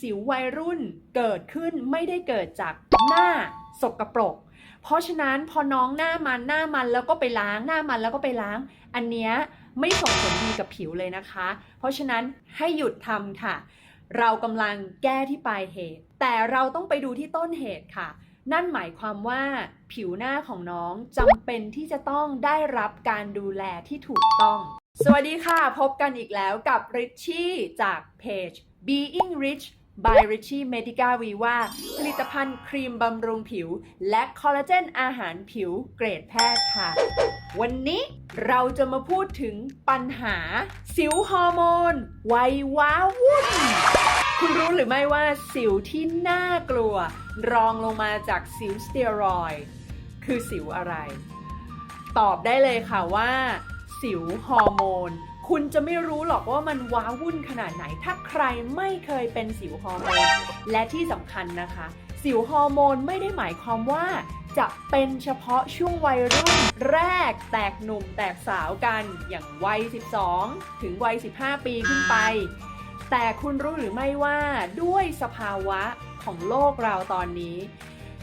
สิววัยรุ่นเกิดขึ้นไม่ได้เกิดจากหน้าสกปรก เพราะฉะนั้นพอน้องหน้ามันหน้ามันแล้วก็ไปล้างหน้ามันแล้วก็ไปล้าง อันเนี้ยไม่ส่งผลดีกับผิวเลยนะคะ เพราะฉะนั้นให้หยุดทำค่ะ เรากำลังแก้ที่ปลายเหตุ แต่เราต้องไปดูที่ต้นเหตุค่ะ นั่นหมายความว่าผิวหน้าของน้องจำเป็นที่จะต้องได้รับการดูแลที่ถูกต้อง สวัสดีค่ะ พบกันอีกแล้วกับ Richie จากเพจ Being Rich by Richie Medica Viva ผลิตภัณฑ์ครีมบำรุงผิว และคอลลาเจนอาหารผิวเกรดแพทย์ค่ะ วันนี้เราจะมาพูดถึงปัญหา สิวฮอร์โมนวัยว้าวุ่น คุณรู้หรือไม่ว่าสิวที่น่ากลัว รองลงมาจากสิวสเตียรอยคือสิวอะไร ตอบได้เลยค่ะว่า สิวฮอร์โมน คุณจะไม่รู้หรอกว่ามันว้าวุ่นขนาดไหน ถ้าใครไม่เคยเป็นสิวฮอร์โมน และที่สำคัญนะคะ สิวฮอร์โมนไม่ได้หมายความว่าจะเป็นเฉพาะช่วงวัยรุ่นแรกแตกหนุ่มแตกสาวกันอย่างวัย 12 ถึงวัย 15 ปีขึ้นไป แต่คุณรู้หรือไม่ว่าด้วยสภาวะของโลกเราตอนนี้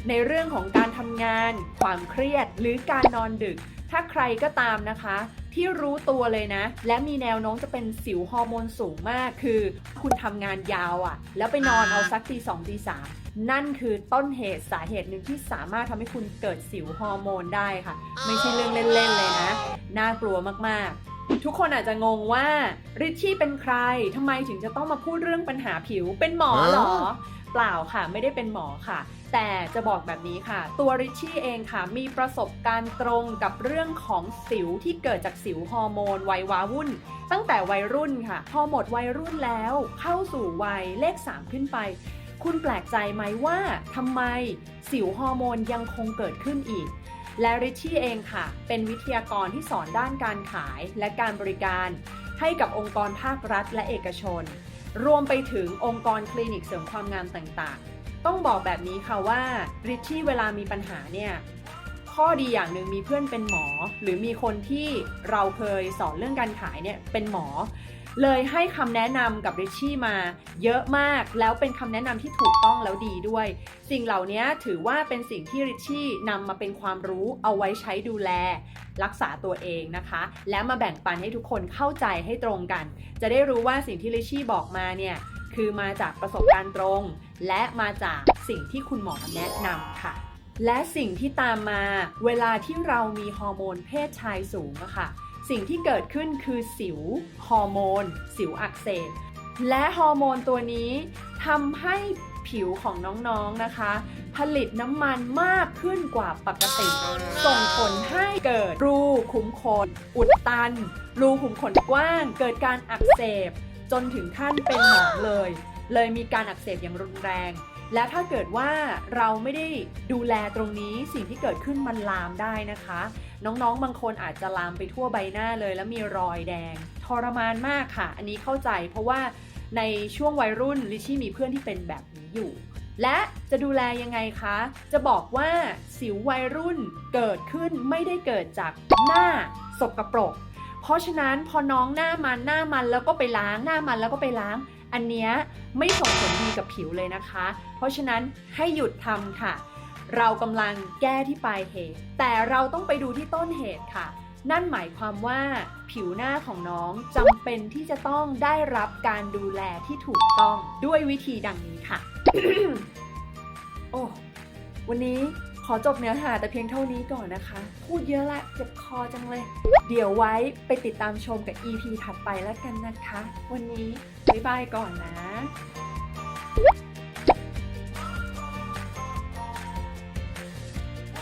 ในเรื่องของการทำงาน ความเครียดหรือการนอนดึก ถ้าใครก็ตามนะคะ ที่รู้ตัวเลยนะ และมีแนวโน้มจะเป็นสิวฮอร์โมนสูงมากคือ คุณทำงานยาวอะ่ะ แล้วไปนอนเอาสักตีสองตีสามนั่นคือต้นเหตุสาเหตุหนึ่งที่สามารถทำให้คุณเกิดสิวฮอร์โมนได้ค่ะ ไม่ใช่เรื่องเล่นๆเลยนะ น่ากลัวมากๆทุกคนอาจจะงงว่าริชชี่เป็นใคร ทำไมถึงจะต้องมาพูดเรื่องปัญหาผิว เป็นหมอเหรอ เปล่าค่ะไม่ได้เป็นหมอค่ะ แต่จะบอกแบบนี้ค่ะ ตัวริชชี่เองค่ะ มีประสบการณ์ตรงกับเรื่องของสิวที่เกิดจากสิวฮอร์โมนวัยวาวุ่น ตั้งแต่วัยรุ่นค่ะ พอหมดวัยรุ่นแล้วเข้าสู่วัยเลข 3 ขึ้นไป คุณแปลกใจไหมว่าทำไมสิวฮอร์โมนยังคงเกิดขึ้นอีกและริชชี่เองค่ะ เป็นวิทยากรที่สอนด้านการขายและการบริการ ให้กับองค์กรภาครัฐและเอกชน รวมไปถึงองค์กรคลินิกเสริมความงามต่างๆ ต้องบอกแบบนี้ค่ะว่าริชชี่เวลามีปัญหาเนี่ย ข้อดีอย่างหนึ่งมีเพื่อนเป็นหมอ หรือมีคนที่เราเคยสอนเรื่องการขายเนี่ยเป็นหมอ เลยให้คำแนะนำกับริชชี่มาเยอะมากแล้วเป็นคำแนะนำที่ถูกต้องแล้วดีด้วย สิ่งเหล่านี้ถือว่าเป็นสิ่งที่ริชชี่นำมาเป็นความรู้เอาไว้ใช้ดูแล รักษาตัวเองนะคะ และมาแบ่งปันให้ทุกคนเข้าใจให้ตรงกัน จะได้รู้ว่าสิ่งที่ริชชี่บอกมาเนี่ยคือมาจากประสบการณ์ตรง และมาจากสิ่งที่คุณหมอแนะนำค่ะ และสิ่งที่ตามมาเวลาที่เรามีฮอร์โมนเพศชายสูงอะค่ะ สิ่งที่เกิดขึ้นคือสิวฮอร์โมน สิวอักเสบ และฮอร์โมนตัวนี้ทำให้ผิวของน้องๆนะคะ ผลิตน้ำมันมากขึ้นกว่าปกติ ส่งผลให้เกิดรูขุมขน อุดตัน รูขุมขนกว้าง เกิดการอักเสบ จนถึงขั้นเป็นหนองเลย เลยมีการอักเสบอย่างรุนแรง และถ้าเกิดว่าเราไม่ได้ดูแลตรงนี้สิ่งที่เกิดขึ้นมันลามได้นะคะ น้องๆ บางคนอาจจะลามไปทั่วใบหน้าเลย แล้วมีรอยแดง ทรมานมากค่ะ อันนี้เข้าใจเพราะว่าในช่วงวัยรุ่นลิชี่มีเพื่อนที่เป็นแบบนี้อยู่ และจะดูแลยังไงคะ จะบอกว่าสิววัยรุ่นเกิดขึ้นไม่ได้เกิดจากหน้าสกรปรก เพราะฉะนั้นพอน้องหน้ามันหน้ามันแล้วก็ไปล้างหน้ามันแล้วก็ไปล้าง อันเนี้ยไม่ส่งผลดีกับผิวเลยนะคะ เพราะฉะนั้นให้หยุดทำค่ะ เรากำลังแก้ที่ปลายเหตุ แต่เราต้องไปดูที่ต้นเหตุค่ะ นั่นหมายความว่าผิวหน้าของน้องจำเป็นที่จะต้องได้รับการดูแลที่ถูกต้องด้วยวิธีดังนี้ค่ะ โอ้วันนี้ ขอจบเนื้อหาแต่เพียงเท่านี้ก่อนนะคะ พูดเยอะละเจ็บคอจังเลย เดี๋ยวไว้ไปติดตามชมกับ EP ถัดไปแล้วกันนะคะ วันนี้บ๊ายบายก่อนนะ